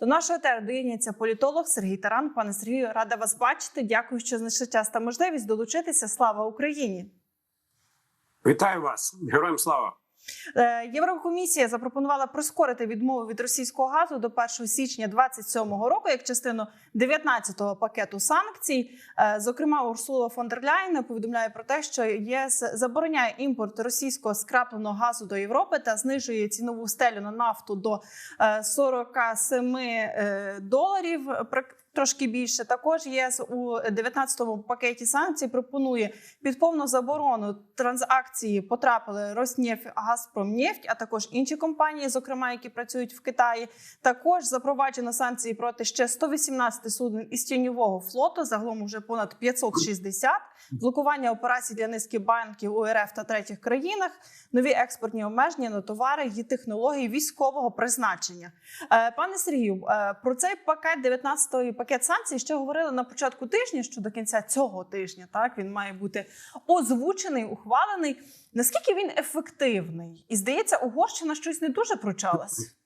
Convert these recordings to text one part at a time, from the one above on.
До нашого етеру доєднується політолог Сергій Таран. Пане Сергію, рада вас бачити. Дякую, що знайшли час та можливість долучитися. Слава Україні! Вітаю вас, героям слава! Е, Єврокомісія запропонувала прискорити відмову від російського газу до 1 січня 2027 року як частину 19-го пакету санкцій. Е, Зокрема, Урсула фон дер Ляйн повідомляє про те, що єС забороняє імпорт російського скрапленого газу до Європи та знижує цінову стелю на нафту до е, 47 е, доларів. Трошки більше також ЄС у 19-му пакеті санкцій пропонує під повну заборону транзакції потрапили Роснефть, Газпромнефть, а також інші компанії, зокрема які працюють в Китаї. Також запроваджено санкції проти ще 118 суден із тіньового флоту. Загалом уже понад 560. Блокування операцій для низки банків у РФ та третіх країнах, нові експортні обмеження на товари і технології військового призначення. Е, Пане Сергію, е, про цей пакет 19-ї пакет санкцій ще говорили на початку тижня, що до кінця цього тижня так він має бути озвучений, ухвалений. Наскільки він ефективний? І здається, Угорщина щось не дуже пручалась.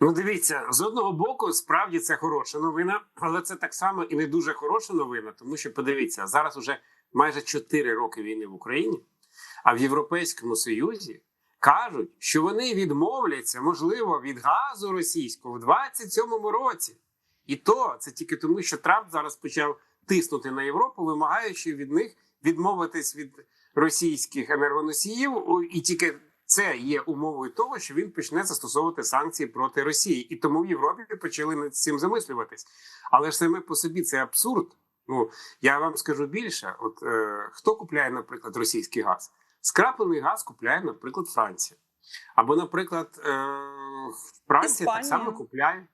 Ну, дивіться, з одного боку, справді це хороша новина, але це так само і не дуже хороша новина, тому що подивіться, зараз уже майже 4 роки війни в Україні, а в Європейському Союзі кажуть, що вони відмовляться, можливо, від газу російського в 27-му році. І то це тільки тому, що Трамп зараз почав тиснути на Європу, вимагаючи від них відмовитись від російських енергоносіїв, і тільки це є умовою того, що він почне застосовувати санкції проти Росії, і тому в Європі почали над цим замислюватись. Але ж саме по собі це абсурд. Ну я вам скажу більше: от е, хто купляє, наприклад, російський газ? Скраплений газ купляє, наприклад, Франція. Або, наприклад, е, Франція так само купляє.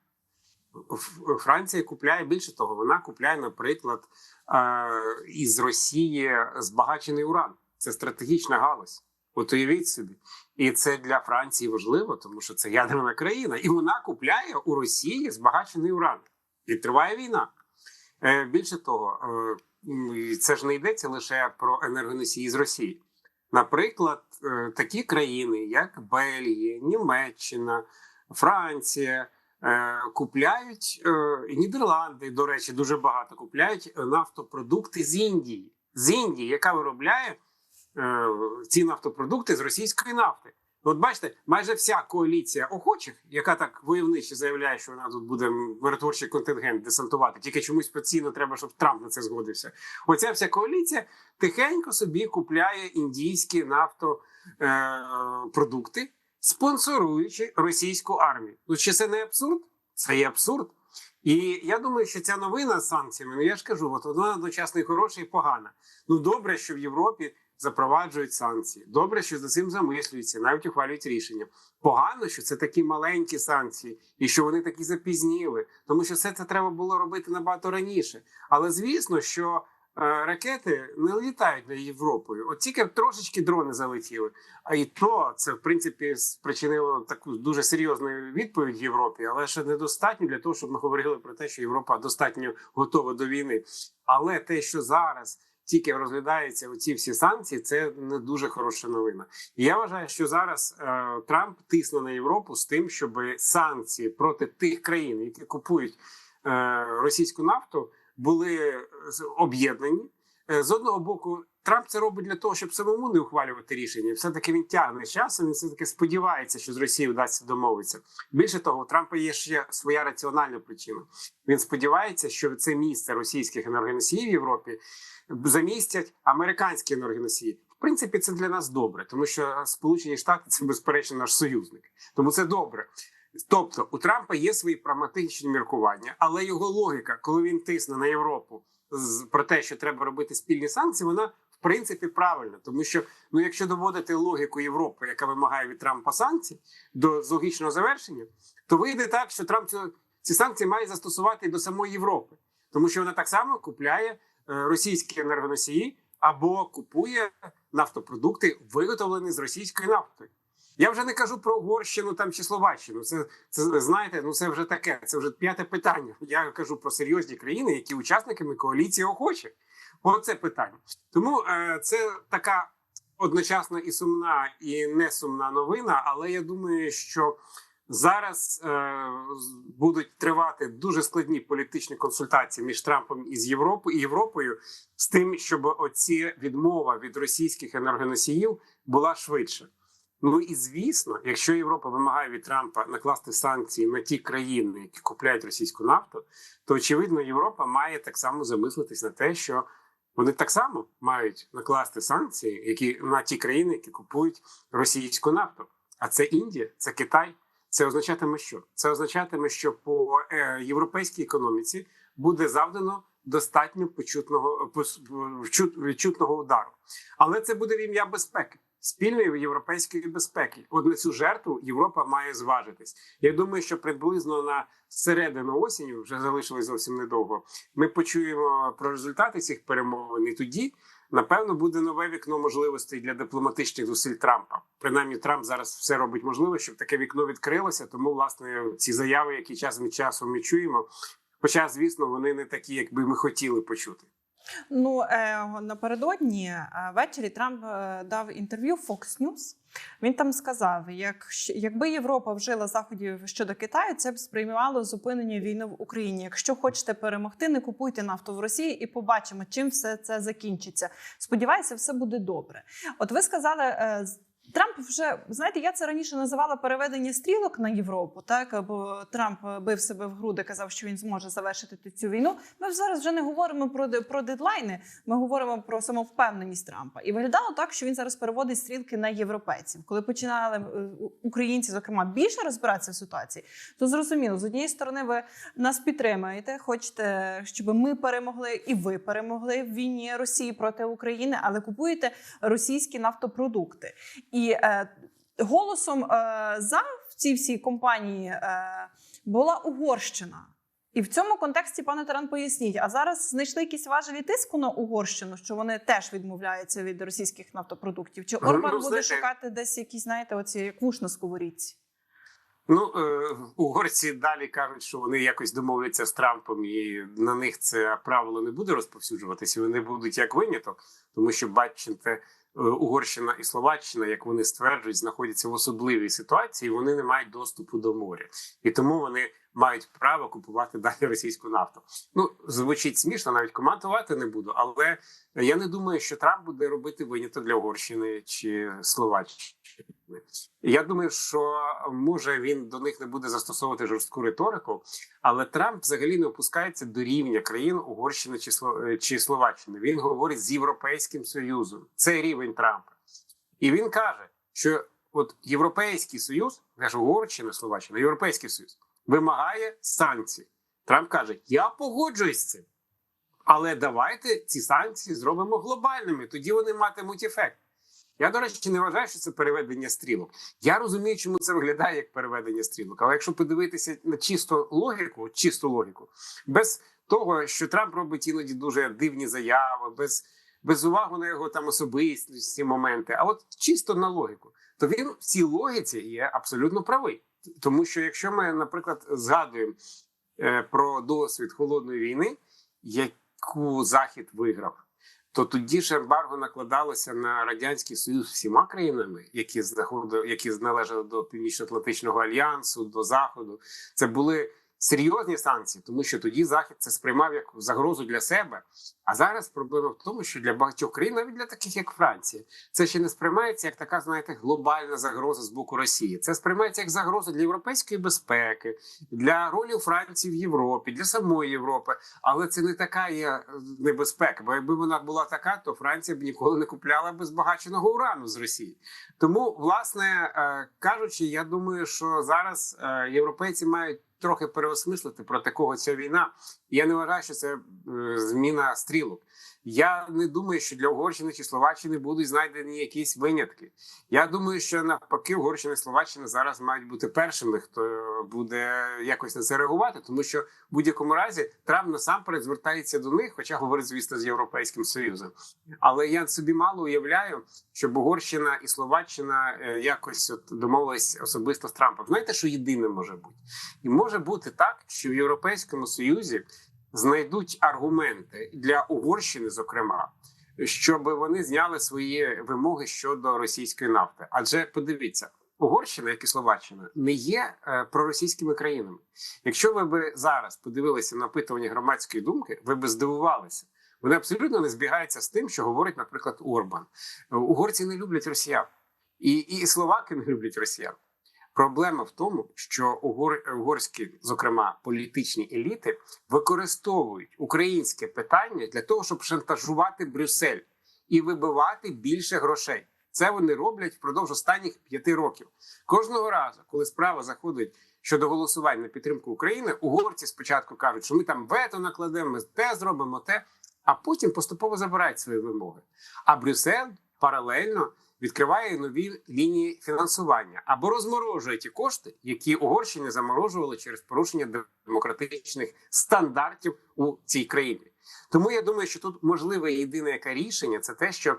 Франція купляє більше того, вона купляє, наприклад, е, із Росії збагачений уран. Це стратегічна галузь. От уявіть собі, і це для Франції важливо, тому що це ядерна країна, і вона купляє у Росії збагачений уран. І триває війна. Е, Більше того, е, це ж не йдеться лише про енергоносії з Росії. Наприклад, е, такі країни, як Бельгія, Німеччина, Франція, купляють Нідерланди, до речі, дуже багато купляють нафтопродукти з Індії, з Індії, яка виробляє ці нафтопродукти з російської нафти. Ну, От бачите, майже вся коаліція охочих, яка так войовниче заявляє, що вона тут буде миротворчий контингент десантувати, тільки чомусь постійно треба, щоб Трамп на це згодився. Оця вся коаліція тихенько собі купляє індійські нафтопродукти, спонсоруючи російську армію. Ну чи це не абсурд? Це є абсурд. І я думаю, що ця новина з санкціями, ну я ж кажу, от вона одночасно і хороша, і погана. Ну добре, що в Європі запроваджують санкції. Добре, що за цим замислюються, навіть ухвалюють рішення. Погано, що це такі маленькі санкції, і що вони такі запізніли, тому що все це треба було робити набагато раніше. Але звісно, що е, ракети не літають над Європою. От тільки трошечки дрони залетіли. А і то це в принципі спричинило таку дуже серйозну відповідь в Європі, але ще недостатньо для того, щоб ми говорили про те, що Європа достатньо готова до війни. Але те, що зараз тільки розглядаються оці всі санкції, це не дуже хороша новина. Я вважаю, що зараз е, Трамп тисне на Європу з тим, щоб санкції проти тих країн, які купують е, російську нафту, були е, об'єднані. Е, З одного боку, Трамп це робить для того, щоб самому не ухвалювати рішення. Все таки він тягне часом. Він все таки сподівається, що з Росією вдасться домовитися. Більше того, у Трампа є ще своя раціональна причина. Він сподівається, що це місце російських енергоносіїв в Європі замістять американські енергоносії. В принципі, це для нас добре, тому що Сполучені Штати це безперечно наш союзник. Тому це добре. Тобто, у Трампа є свої прагматичні міркування, але його логіка, коли він тисне на Європу про те, що треба робити спільні санкції, вона в принципі правильна, тому що ну, якщо доводити логіку Європи, яка вимагає від Трампа санкцій, до логічного завершення, то вийде так, що Трамп ці, ці санкції має застосувати до самої Європи, тому що вона так само купляє е, російські енергоносії або купує нафтопродукти, виготовлені з російської нафти. Я вже не кажу про Угорщину там чи Словаччину. Це, це знаєте, ну це вже таке. Це вже п'яте питання. Я кажу про серйозні країни, які учасниками коаліції охоче. Оце питання. Тому е, це така одночасно і сумна, і не сумна новина. Але я думаю, що зараз е, будуть тривати дуже складні політичні консультації між Трампом і з Європою і Європою з тим, щоб оці відмова від російських енергоносіїв була швидше. Ну і звісно, якщо Європа вимагає від Трампа накласти санкції на ті країни, які купляють російську нафту, то очевидно Європа має так само замислитись на те, що вони так само мають накласти санкції, які на ті країни, які купують російську нафту. А це Індія, це Китай. Це означатиме, що це означатиме, що по е, європейській економіці буде завдано достатньо почутного відчутного удару. Але це буде в ім'я безпеки, спільної європейської безпеки. От на цю жертву Європа має зважитись. Я думаю, що приблизно на середину осені вже залишилось зовсім недовго. Ми почуємо про результати цих перемовин, і тоді. Напевно, буде нове вікно можливостей для дипломатичних зусиль Трампа. Принаймні, Трамп зараз все робить можливе, щоб таке вікно відкрилося. Тому, власне, ці заяви, які час від часу ми чуємо. Хоча, звісно, вони не такі, як би ми хотіли почути. Ну е, напередодні е, ввечері Трамп е, дав інтерв'ю Fox News. Він там сказав: як, якби Європа вжила заходів щодо Китаю, це б сприймало зупинення війни в Україні. Якщо хочете перемогти, не купуйте нафту в Росії і побачимо, чим все це закінчиться. Сподіваюся, все буде добре. От ви сказали. Трамп вже знаєте, я це раніше називала переведення стрілок на Європу. Так бо Трамп бив себе в груди, казав, що він зможе завершити цю війну. Ми зараз вже не говоримо про про дедлайни. Ми говоримо про самовпевненість Трампа. І виглядало так, що він зараз переводить стрілки на європейців. Коли починали е, українці, зокрема, більше розбиратися в ситуації, то зрозуміло, з однієї сторони, ви нас підтримуєте, хочете, щоб ми перемогли, і ви перемогли в війні Росії проти України, але купуєте російські нафтопродукти. І е, голосом е, за в цій всій компанії е, була Угорщина. І в цьому контексті, пане Таран, поясніть, а зараз знайшли якісь важелі тиску на Угорщину, що вони теж відмовляються від російських нафтопродуктів? Чи Ну, Орбан ну, буде знаєте- шукати десь якісь, знаєте, оці як вуш на сковорідці? Ну, е, угорці далі кажуть, що вони якось домовляться з Трампом, і на них це правило не буде розповсюджуватися. Вони будуть як виняток, тому що бачите, Угорщина і Словаччина, як вони стверджують, знаходяться в особливій ситуації. Вони не мають доступу до моря, і тому вони мають право купувати далі російську нафту. Ну звучить смішно, навіть коментувати не буду. Але я не думаю, що Трамп буде робити виняток для Угорщини чи Словаччини. Я думаю, що може він до них не буде застосовувати жорстку риторику, але Трамп взагалі не опускається до рівня країн Угорщини чи чи Словаччини. Він говорить з Європейським Союзом. Це рівень Трампа, і він каже, що от Європейський Союз, каже Угорщина, Словаччина, Європейський Союз вимагає санкцій. Трамп каже: Я погоджуюсь з цим, але давайте ці санкції зробимо глобальними. Тоді вони матимуть ефект. Я, до речі, не вважаю, що це переведення стрілок. Я розумію, чому це виглядає як переведення стрілок. Але якщо подивитися на чисту логіку, чисту логіку, без того, що Трамп робить іноді дуже дивні заяви, без, без уваги на його там особисті моменти, а от чисто на логіку, то він в цій логіці є абсолютно правий. Тому що якщо ми, наприклад, згадуємо е, про досвід холодної війни, яку Захід виграв то тоді ж ембарго накладалося на радянський союз всіма країнами, які знаходили, які належали до північно-атлантичного альянсу, до заходу. Це були серйозні санкції, тому що тоді захід це сприймав як загрозу для себе. А зараз проблема в тому, що для багатьох країн, навіть для таких як Франція, це ще не сприймається як така, знаєте, глобальна загроза з боку Росії. Це сприймається як загроза для європейської безпеки, для ролі Франції в Європі, для самої Європи. Але це не така є е, небезпека. Бо якби вона була така, то Франція б ніколи не купляла би збагаченого урану з Росії. Тому, власне е, кажучи, я думаю, що зараз е, європейці мають трохи переосмислити про такого ця війна. Я не вважаю, що це е, зміна стрілок. Я не думаю, що для Угорщини чи Словаччини будуть знайдені якісь винятки. Я думаю, що навпаки, Угорщина і Словаччина зараз мають бути першими, хто буде якось на це реагувати, тому що в будь-якому разі Трамп насамперед звертається до них, хоча говорить, звісно, з Європейським Союзом. Але я собі мало уявляю, щоб Угорщина і Словаччина е, якось от домовились особисто з Трампом. Знаєте, що єдине може бути? І може бути так, що в Європейському Союзі знайдуть аргументи для Угорщини, зокрема, щоб вони зняли свої вимоги щодо російської нафти. Адже подивіться, Угорщина, як і Словаччина, не є е, проросійськими країнами. Якщо ви би зараз подивилися на опитування громадської думки, ви би здивувалися. Вони абсолютно не збігаються з тим, що говорить, наприклад, Орбан. Угорці не люблять росіян, і, і словаки не люблять росіян. Проблема в тому, що угор, угорські, зокрема, політичні еліти використовують українське питання для того, щоб шантажувати Брюссель і вибивати більше грошей. Це вони роблять впродовж останніх п'яти років. Кожного разу, коли справа заходить щодо голосувань на підтримку України, угорці спочатку кажуть, що ми там вето накладемо, ми те зробимо, те, а потім поступово забирають свої вимоги. А Брюссель паралельно відкриває нові лінії фінансування або розморожує ті кошти, які Угорщині заморожували через порушення демократичних стандартів у цій країні. Тому я думаю, що тут можливе єдине яке рішення це те, що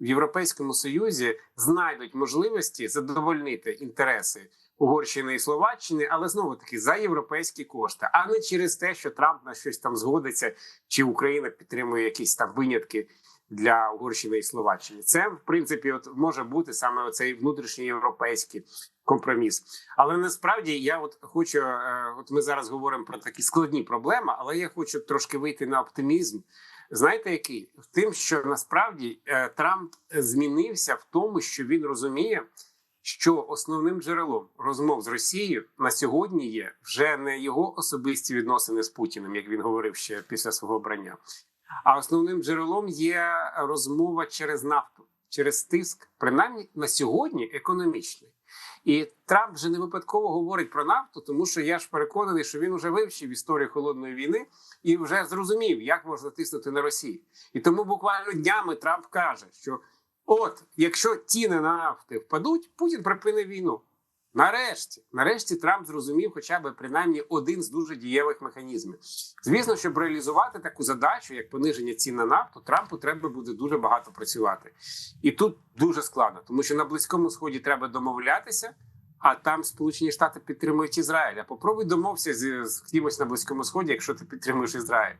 в Європейському Союзі знайдуть можливості задовольнити інтереси Угорщини і Словаччини, але знову таки за європейські кошти, а не через те, що Трамп на щось там згодиться, чи Україна підтримує якісь там винятки для Угорщини і Словаччини. Це в принципі от може бути саме оцей внутрішній європейський компроміс. Але насправді я от хочу, е, от ми зараз говоримо про такі складні проблеми, але я хочу трошки вийти на оптимізм. Знаєте, який тим, що насправді е, Трамп змінився в тому, що він розуміє, що основним джерелом розмов з Росією на сьогодні є вже не його особисті відносини з Путіним, як він говорив ще після свого обрання, а основним джерелом є розмова через нафту, через тиск, принаймні на сьогодні економічний. І Трамп вже не випадково говорить про нафту, тому що я ж переконаний, що він вже вивчив історію холодної війни і вже зрозумів, як можна тиснути на Росію. І тому буквально днями Трамп каже, що от якщо ціни на нафти впадуть, Путін припинить війну. Нарешті, нарешті, Трамп зрозумів, хоча б принаймні один з дуже дієвих механізмів. Звісно, щоб реалізувати таку задачу, як пониження цін на нафту, Трампу треба буде дуже багато працювати. І тут дуже складно, тому що на близькому сході треба домовлятися. А там Сполучені Штати підтримують Ізраїль. А попробуй домовся з, з кимось на близькому сході, якщо ти підтримуєш Ізраїль.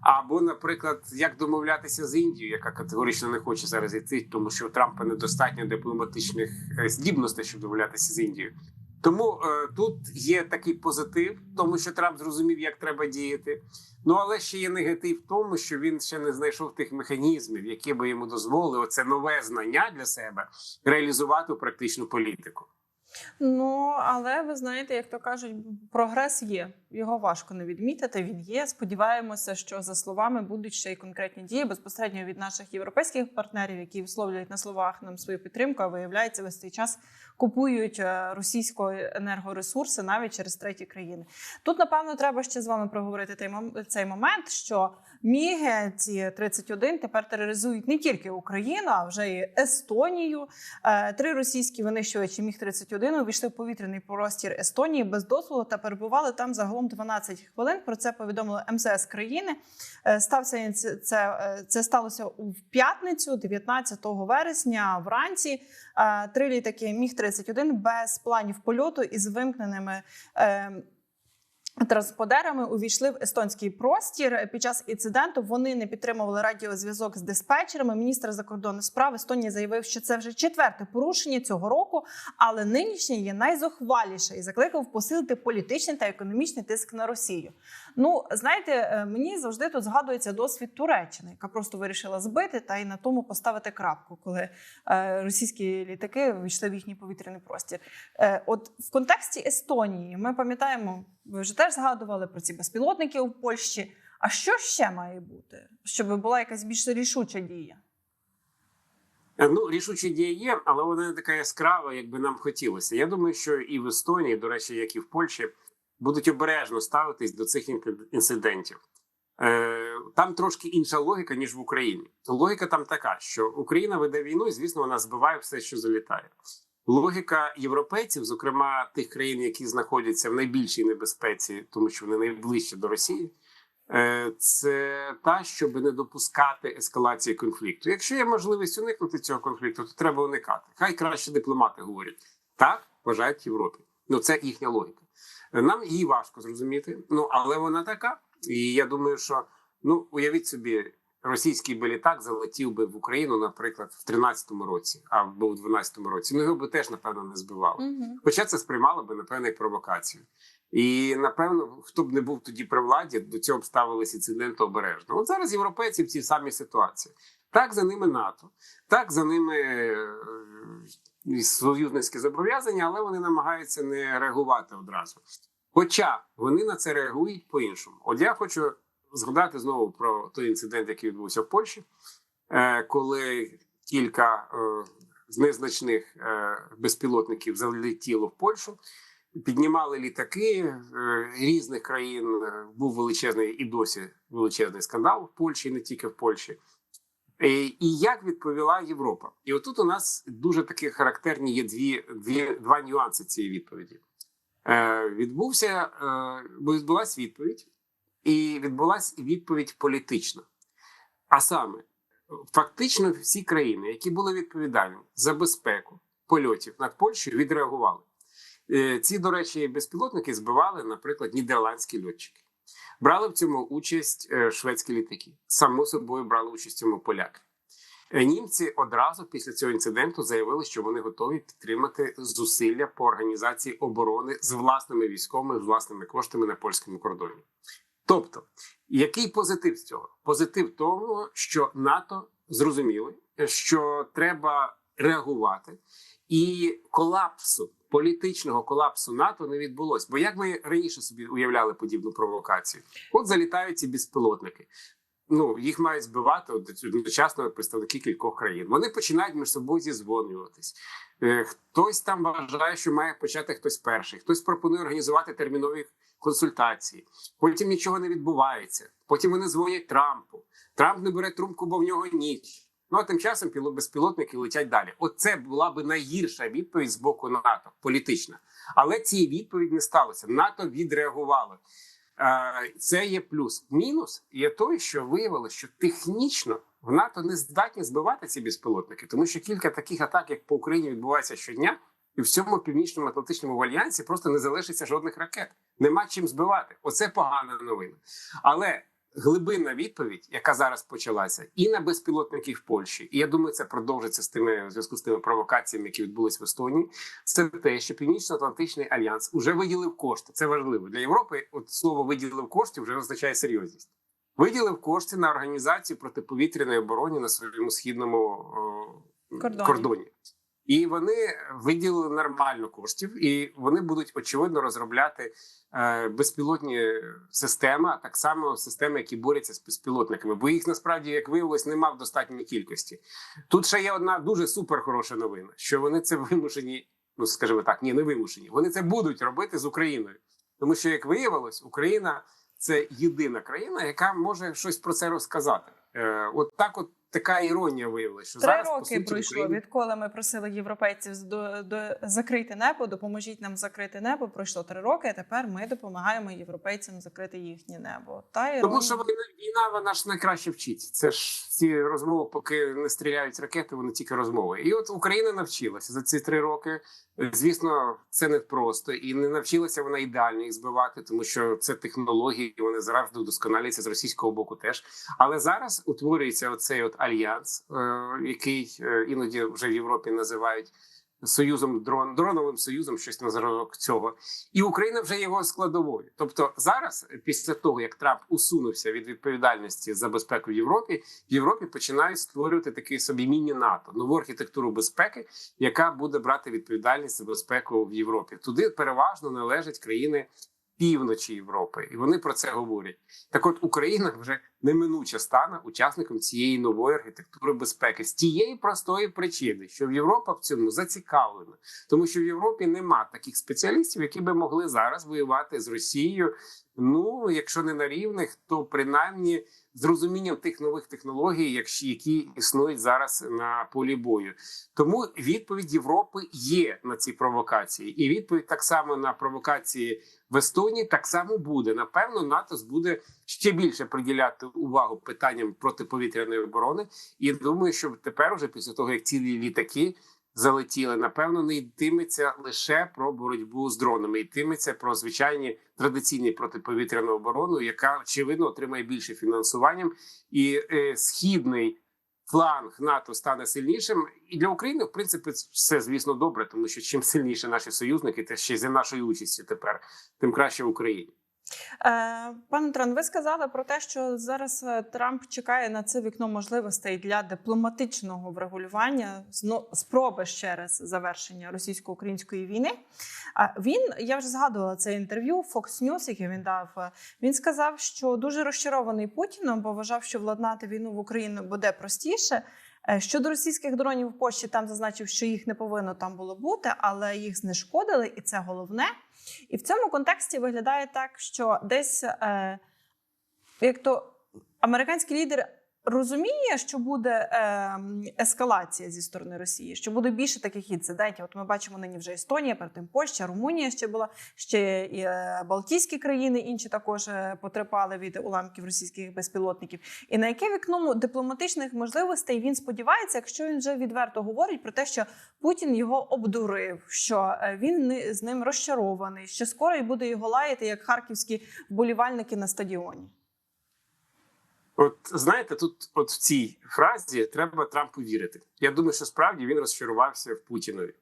Або, наприклад, як домовлятися з Індією, яка категорично не хоче зараз йти, тому що у Трампа недостатньо дипломатичних е, здібностей, щоб домовлятися з Індією. Тому е, тут є такий позитив, тому що Трамп зрозумів, як треба діяти. Ну але ще є негатив в тому, що він ще не знайшов тих механізмів, які би йому дозволили це нове знання для себе реалізувати практичну політику. Ну але ви знаєте, як то кажуть, прогрес є. Його важко не відмітити. Він є. Сподіваємося, що за словами будуть ще й конкретні дії безпосередньо від наших європейських партнерів, які висловлюють на словах нам свою підтримку, а виявляється, весь цей час купують е, російські енергоресурси навіть через треті країни. Тут напевно треба ще з вами проговорити цей момент, що міги ці 31 тепер тероризують не тільки Україну, а вже і Естонію. Е, Три російські винищувачі міг 31 увійшли в повітряний простір Естонії без дозволу та перебували там загалом 12 хвилин. Про це повідомило МЗС країни. Е, Стався це, це сталося у п'ятницю, 19 вересня, вранці. Три літаки міг 31 без планів польоту із вимкненими. е, Трансподерами увійшли в естонський простір. Під час інциденту вони не підтримували радіозв'язок з диспетчерами. Міністр закордонних справ Естонії заявив, що це вже четверте порушення цього року, але нинішнє є найзухваліше і закликав посилити політичний та економічний тиск на Росію. Ну знаєте, е, мені завжди тут згадується досвід Туреччини, яка просто вирішила збити та й на тому поставити крапку, коли е, російські літаки війшли в їхній повітряний простір. Е, От в контексті Естонії ми пам'ятаємо, ви вже теж згадували про ці безпілотники у Польщі. А що ще має бути, щоб була якась більш рішуча дія? Ну, рішучі дії є, але вона не така яскрава, як би нам хотілося. Я думаю, що і в Естонії, до речі, як і в Польщі, будуть обережно ставитись до цих інцидентів. Е, Там трошки інша логіка, ніж в Україні. Логіка там така, що Україна веде війну, і звісно, вона збиває все, що залітає. Логіка європейців, зокрема тих країн, які знаходяться в найбільшій небезпеці, тому що вони найближче до Росії, е, це та, щоб не допускати ескалації конфлікту. Якщо є можливість уникнути цього конфлікту, то треба уникати. Хай краще дипломати говорять так, вважають в Європі. Ну це їхня логіка. Нам її важко зрозуміти, ну але вона така. І я думаю, що ну уявіть собі, російський би літак залетів би в Україну, наприклад, в 13-му році або в 12-му році. Ну його би теж напевно не збивали. Мгм. Хоча це сприймало би напевно як провокацію. І напевно, хто б не був тоді при владі, до цього б ставились інциденту обережно. От зараз європейці в цій самій ситуації. Так за ними НАТО, так за ними е, союзницькі зобов'язання, але вони намагаються не реагувати одразу. Хоча вони на це реагують по-іншому. От я хочу згадати знову про той інцидент, який відбувся в Польщі, е, коли кілька е, з незначних е, безпілотників залетіло в Польщу. Піднімали літаки різних країн. Був величезний і досі величезний скандал в Польщі, і не тільки в Польщі. Е, І як відповіла Європа? І отут у нас дуже такі характерні є дві, дві два нюанси цієї відповіді. Е, відбувся, е, відбулася відповідь, і відбулася відповідь політична. А саме, фактично, всі країни, які були відповідальні за безпеку польотів над Польщею, відреагували. Е, Ці, до речі, безпілотники збивали, наприклад, нідерландські льотчики. Брали в цьому участь е, шведські літаки. Само собою брали участь в цьому поляки. Е, Німці одразу після цього інциденту заявили, що вони готові підтримати зусилля по організації оборони з власними військовими, з власними коштами на польському кордоні. Тобто, який позитив з цього? Позитив тому, що НАТО зрозуміли, що треба реагувати, і колапсу політичного колапсу НАТО не відбулось. Бо як ми раніше собі уявляли подібну провокацію? От залітають ці безпілотники. Ну їх мають збивати одночасно представники кількох країн. Вони починають між собою зізвонюватись. Е, Хтось там вважає, що має почати хтось перший, хтось пропонує організувати термінові консультації. Потім нічого не відбувається. Потім вони дзвонять Трампу. Трамп не бере трубку, бо в нього ніч. Ну а тим часом піло- безпілотники летять далі. Оце була би найгірша відповідь з боку НАТО, політична. Але цієї відповіді не сталося. НАТО відреагувало. Е, Це є плюс. Мінус є той, що виявилося, що технічно в НАТО не здатні збивати ці безпілотники, тому що кілька таких атак, як по Україні, відбувається щодня, і в цьому північному атлантичному альянсі просто не залишиться жодних ракет. Нема чим збивати. Оце погана новина. Але глибинна відповідь, яка зараз почалася, і на безпілотники в Польщі, і я думаю, це продовжиться з тими в зв'язку з тими провокаціями, які відбулись в Естонії. Це те, що Північно-Атлантичний альянс вже виділив кошти. Це важливо для Європи. От слово виділив кошти вже означає серйозність. Виділив кошти на організацію протиповітряної оборони на своєму східному о, Кордоні. кордоні. І вони виділили нормально коштів, і вони будуть очевидно розробляти е, безпілотні системи, так само системи, які борються з безпілотниками. Бо їх насправді, як виявилось, нема в достатній кількості. Тут ще є одна дуже супер хороша новина: що вони це вимушені, ну скажімо так, ні, не вимушені. Вони це будуть робити з Україною, тому що як виявилось, Україна це єдина країна, яка може щось про це розказати. Е, от так, от така іронія виявилася, що Три зараз по роки суті, пройшло, Україна- відколи ми просили європейців до, до закрити небо. Допоможіть нам закрити небо. Пройшло три роки. а Тепер ми допомагаємо європейцям закрити їхнє небо. Та Тому іронія. що війна, війна вона ж найкраще вчить. Це ж ці розмови, поки не стріляють ракети, вони тільки розмови. І от Україна навчилася за ці три роки. Звісно, це не просто і не навчилася вона ідеально їх збивати, тому що це технології, і вони завжди вдосконалюються з російського боку теж. Але зараз утворюється оцей от альянс, е, який е, іноді вже в Європі називають. Союзом дрон дроновим союзом, щось на зразок цього, і Україна вже його складовою. Тобто зараз, після того як Трамп усунувся від відповідальності за безпеку в Європі, в Європі починають створювати такий собі міні-НАТО, нову архітектуру безпеки, яка буде брати відповідальність за безпеку в Європі. Туди переважно належать країни півночі Європи, і вони про це говорять. Так, от Україна вже неминуче стане учасником цієї нової архітектури безпеки з тієї простої причини, що в Європа в цьому зацікавлена, тому що в Європі нема таких спеціалістів, які би могли зараз воювати з Росією. Ну, якщо не на рівних, то принаймні з розумінням тих нових технологій, які існують зараз на полі бою. Тому відповідь Європи є на ці провокації, і відповідь так само на провокації в Естонії так само буде. Напевно, НАТО буде ще більше приділяти увагу питанням протиповітряної оборони. І думаю, що тепер, уже після того як ці літаки залетіли, напевно, не йтиметься лише про боротьбу з дронами, йтиметься про звичайні традиційні протиповітряну оборону, яка очевидно отримає більше фінансуванням, і е, східний фланг НАТО стане сильнішим. І для України, в принципі, все звісно добре, тому що чим сильніше наші союзники, те ще за нашою участю тепер, тим краще в Україні. Е, Пане Тран, ви сказали про те, що зараз е, Трамп чекає на це вікно можливостей для дипломатичного врегулювання спроби ще раз завершення російсько-української війни. Він, я вже згадувала це інтерв'ю Fox News, яке він дав. е, Він сказав, що дуже розчарований Путіном, бо вважав, що владнати війну в Україну буде простіше. Щодо російських дронів в Польщі, там зазначив, що їх не повинно там було бути, але їх знешкодили, і це головне. І в цьому контексті виглядає так, що десь е, як то американський лідер розуміє, що буде е, ескалація зі сторони Росії, що буде більше таких інцидентів. От ми бачимо нині вже Естонія, перед Польща, Румунія ще була, ще і е, Балтійські країни, інші також е, потерпали від уламків російських безпілотників. І на яке вікно дипломатичних можливостей він сподівається, якщо він вже відверто говорить про те, що Путін його обдурив, що е, він з ним розчарований, що скоро й буде його лаяти як харківські вболівальники на стадіоні. От знаєте, тут, от в цій фразі треба Трампу вірити. Я думаю, що справді він розчарувався в Путінові.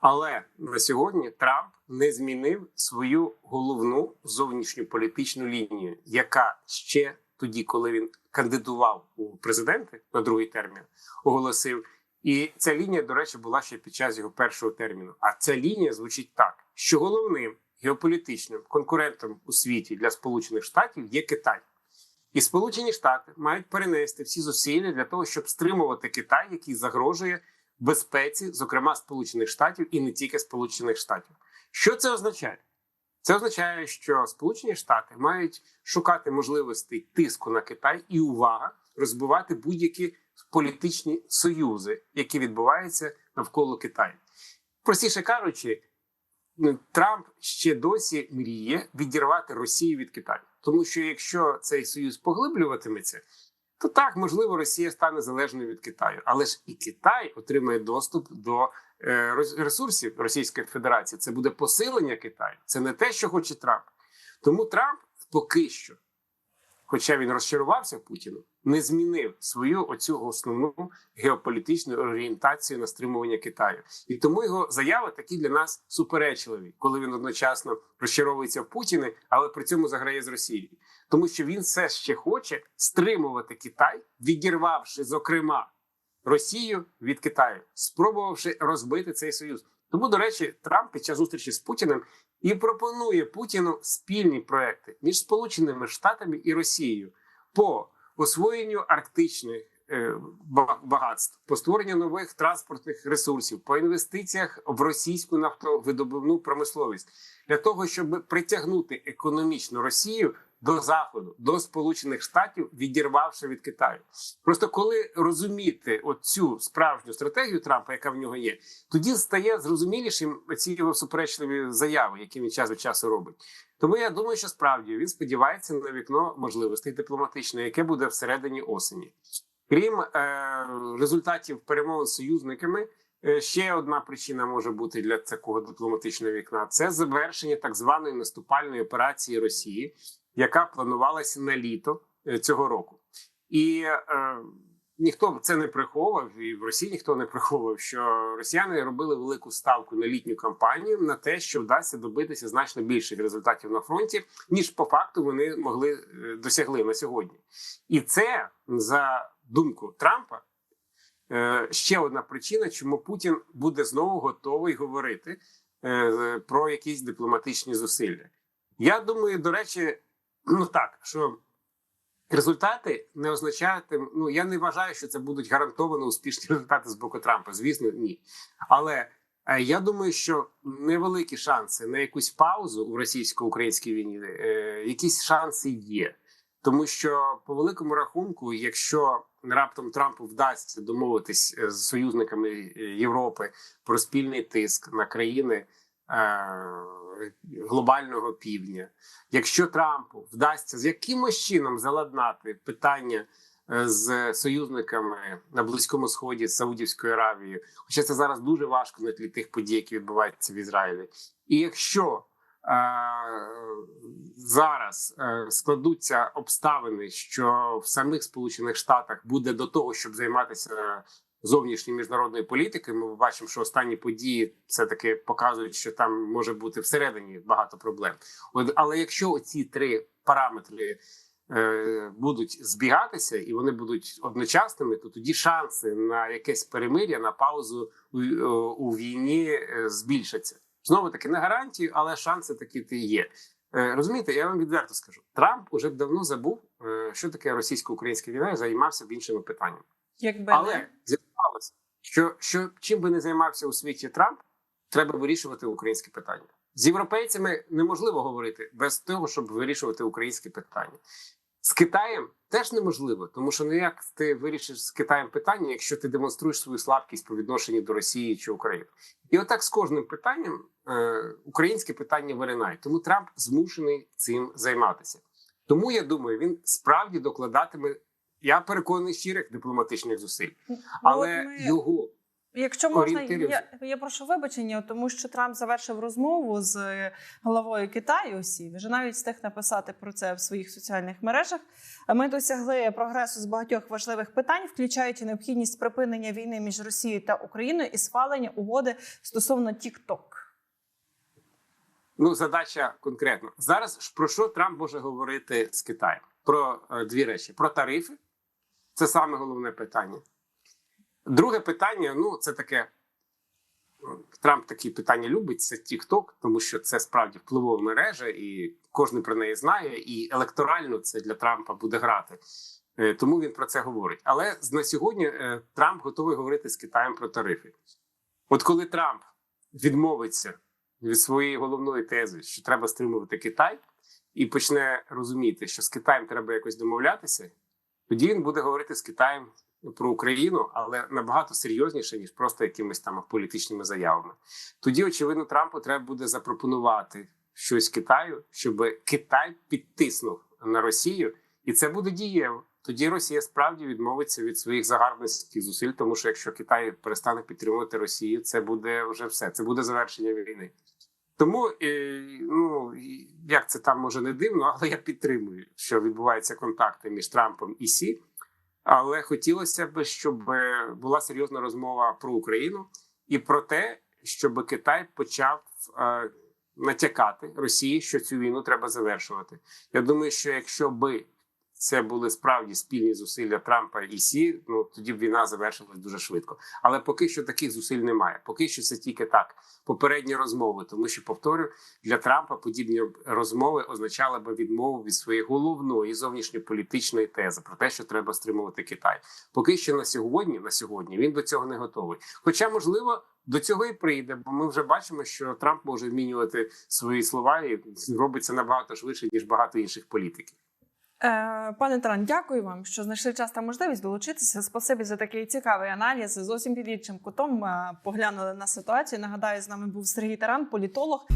Але на сьогодні Трамп не змінив свою головну зовнішню політичну лінію, яка ще тоді, коли він кандидував у президенти на другий термін, оголосив. І ця лінія, до речі, була ще під час його першого терміну. А ця лінія звучить так: що головним геополітичним конкурентом у світі для Сполучених Штатів є Китай. І Сполучені Штати мають перенести всі зусилля для того, щоб стримувати Китай, який загрожує безпеці, зокрема Сполучених Штатів і не тільки Сполучених Штатів. Що це означає? Це означає, що Сполучені Штати мають шукати можливостей тиску на Китай і увага розбивати будь-які політичні союзи, які відбуваються навколо Китаю. Простіше кажучи, Трамп ще досі мріє відірвати Росію від Китаю. Тому що якщо цей союз поглиблюватиметься, то так можливо Росія стане залежною від Китаю, але ж і Китай отримає доступ до е, ресурсів Російської Федерації. Це буде посилення Китаю. Це не те, що хоче Трамп. Тому Трамп поки що, хоча він розчарувався Путіну, не змінив свою оцю основну геополітичну орієнтацію на стримування Китаю. І тому його заяви такі для нас суперечливі, коли він одночасно розчаровується в Путіні, але при цьому заграє з Росією. Тому що він все ще хоче стримувати Китай, відірвавши, зокрема, Росію від Китаю, спробувавши розбити цей союз. Тому, до речі, Трамп під час зустрічі з Путіним і пропонує Путіну спільні проекти між Сполученими Штатами і Росією по освоєнню арктичних багатств, по створенню нових транспортних ресурсів, по інвестиціях в російську нафтовидобувну промисловість для того, щоб притягнути економічно Росію до заходу, до Сполучених Штатів, відірвавши від Китаю. Просто коли розуміти оцю справжню стратегію Трампа, яка в нього є, тоді стає зрозумілішим ці його суперечливі заяви, які він час від часу робить. Тому я думаю, що справді він сподівається на вікно можливостей дипломатичне, яке буде всередині осені. Крім е, результатів перемовин з союзниками, е, ще одна причина може бути для такого дипломатичного вікна: це завершення так званої наступальної операції Росії, яка планувалася на літо е, цього року. І е, ніхто це не приховував, і в Росії ніхто не приховував, що росіяни робили велику ставку на літню кампанію на те, що вдасться добитися значно більших результатів на фронті, ніж по факту вони могли е, досягли на сьогодні. І це за думку Трампа. е, Ще одна причина, чому Путін буде знову готовий говорити е, про якісь дипломатичні зусилля. Я думаю, до речі, ну так, що результати не означають, ну я не вважаю, що це будуть гарантовано успішні результати з боку Трампа. Звісно, ні. Але е, я думаю, що невеликі шанси на якусь паузу у російсько-українській війні, якісь шанси є. Тому що по великому рахунку, якщо раптом Трампу вдасться домовитись е, з союзниками е, Європи про спільний тиск на країни е, глобального півдня, якщо Трампу вдасться з якимось чином заладнати питання е, з союзниками на Близькому Сході з Саудівською Аравією. Хоча це зараз дуже важко на тлі тих подій, які відбуваються в Ізраїлі. І якщо зараз е, складуться обставини, що в самих Сполучених Штатах буде до того, щоб займатися зовнішньою міжнародною політикою, ми бачимо, що останні події все таки показують, що там може бути всередині багато проблем. От, але якщо ці три параметри е, будуть збігатися і вони будуть одночасними, то тоді шанси на якесь перемир'я на паузу у, війні е, збільшаться. Знову таки не гарантію, але шанси такі ти є. Е, Розумієте, я вам відверто скажу. Трамп уже давно забув, е, що таке російсько-українська війна, і займався б іншими питаннями. Якби Але з'ясувалося, що, що чим би не займався у світі Трамп, треба вирішувати українське питання. З європейцями неможливо говорити без того, щоб вирішувати українське питання. З Китаєм теж неможливо, тому що ну як ти вирішиш з Китаєм питання, якщо ти демонструєш свою слабкість по відношенню до Росії чи України, і отак з кожним питанням е, українське питання виринає. Тому Трамп змушений цим займатися. Тому я думаю, він справді докладатиме. Я переконаний щирих дипломатичних зусиль, Ну, але його Якщо можна, я, я прошу вибачення, тому що Трамп завершив розмову з головою Китаю. Сі вже навіть встиг написати про це в своїх соціальних мережах. Ми досягли прогресу з багатьох важливих питань, включаючи необхідність припинення війни між Росією та Україною і схвалення угоди стосовно TikTok. Ну, задача конкретно. Зараз про що Трамп може говорити з Китаєм? Про е, дві речі: про тарифи. Це саме головне питання. Друге питання ну, це таке. Трамп такі питання любить. Це TikTok, тому що це справді впливова мережа, і кожен про неї знає. І електорально це для Трампа буде грати. Е, Тому він про це говорить. Але на сьогодні е, Трамп готовий говорити з Китаєм про тарифи. От коли Трамп відмовиться від своєї головної тези, що треба стримувати Китай, і почне розуміти, що з Китаєм треба якось домовлятися, тоді він буде говорити з Китаєм про Україну, але набагато серйозніше, ніж просто якимись там політичними заявами. Тоді, очевидно, Трампу треба буде запропонувати щось Китаю, щоб Китай підтиснув на Росію, і це буде дієво. Тоді Росія справді відмовиться від своїх загарбницьких зусиль, тому що якщо Китай перестане підтримувати Росію, це буде вже все. Це буде завершення війни. Тому е, ну як це там може не дивно, але я підтримую, що відбуваються контакти між Трампом і Сі. Але хотілося б, щоб була серйозна розмова про Україну і про те, щоб Китай почав е, натякати Росії, що цю війну треба завершувати. Я думаю, що якщо би це були справді спільні зусилля Трампа і Сі, ну тоді б війна завершилась дуже швидко. Але поки що таких зусиль немає. Поки що це тільки так попередні розмови. Тому що повторю, для Трампа подібні розмови означали би відмову від своєї головної зовнішньополітичної тези про те, що треба стримувати Китай. Поки що на сьогодні, на сьогодні він до цього не готовий. Хоча, можливо, до цього і прийде, бо ми вже бачимо, що Трамп може змінювати свої слова і робиться набагато швидше ніж багато інших політиків. Е, Пане Таран, дякую вам, що знайшли час та можливість долучитися. Спасибі за такий цікавий аналіз. Зовсім під іншим кутом е, поглянули на ситуацію. Нагадаю, з нами був Сергій Таран, політолог.